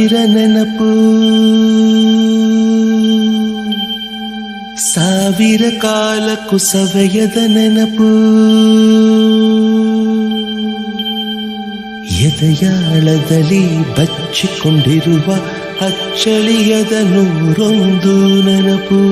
ನೆನಪು. ಸಾವಿರ ಕಾಲ ಕುಸವೆಯದ ನೆನಪು. ಎದೆಯಾಳದಲ್ಲಿ ಬಚ್ಚಿಕೊಂಡಿರುವ ಅಚ್ಚಳಿಯದ ನೂರೊಂದು ನೆನಪು.